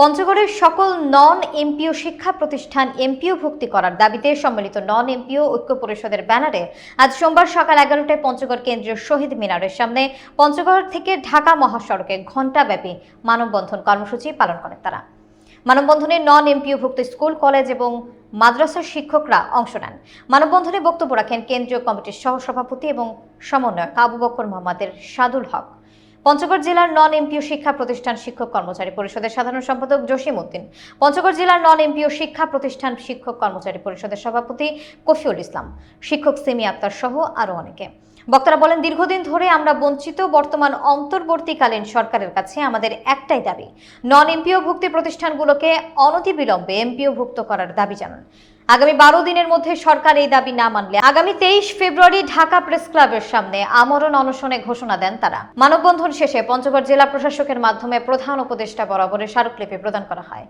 পঞ্চগড়ের সকল non MPO শিক্ষা প্রতিষ্ঠান এমপিও ভুক্তি করার দাবিতে সম্মিলিত নন এমপিও ঐক্য পরিষদের ব্যানারে আজ সোমবার সকাল এগারোটায় পঞ্চগড় কেন্দ্রীয় শহীদ মিনারের সামনে পঞ্চগড় থেকে ঢাকা মহাসড়কে ঘণ্টাব্যাপী মানববন্ধন কর্মসূচি পালন করেন তারা। মানববন্ধনে নন এমপিওভুক্ত স্কুল, কলেজ এবং মাদ্রাসার শিক্ষকরা অংশ নেন। মানববন্ধনে বক্তব্য রাখেন কেন্দ্রীয় কমিটির সহসভাপতি এবং সমন্বয়ক আবু বকর মোহাম্মদের সাদুল হক। পঞ্চগড় জেলার নন এমপিও শিক্ষা প্রতিষ্ঠান শিক্ষক কর্মচারী পরিষদের সাধারণ সম্পাদক জসিম উদ্দিন, পঞ্চগড় জেলার নন এমপিও শিক্ষা প্রতিষ্ঠান শিক্ষক কর্মচারী পরিষদের সভাপতি কফিউল ইসলাম, শিক্ষক সেমি আক্তার সহ আরও অনেকে। বক্তারা বলেন, দীর্ঘদিন ধরে আমরা বঞ্চিত, বর্তমান অন্তর্বর্তীকালীন সরকারের কাছে আমাদের একটাই দাবি, নন এমপিও ভুক্তি প্রতিষ্ঠানগুলোকে অনতিবিলম্বে এমপিও ভুক্ত করার দাবি জানান। আগামী বারো দিনের মধ্যে সরকার এই দাবি না মানলে আগামী তেইশ ফেব্রুয়ারি ঢাকা প্রেস ক্লাবের সামনে আমরণ অনশনে ঘোষণা দেন তারা। মানববন্ধন শেষে পঞ্চগড় জেলা প্রশাসকের মাধ্যমে প্রধান উপদেষ্টা বরাবরের স্মারকলিপি প্রদান করা হয়।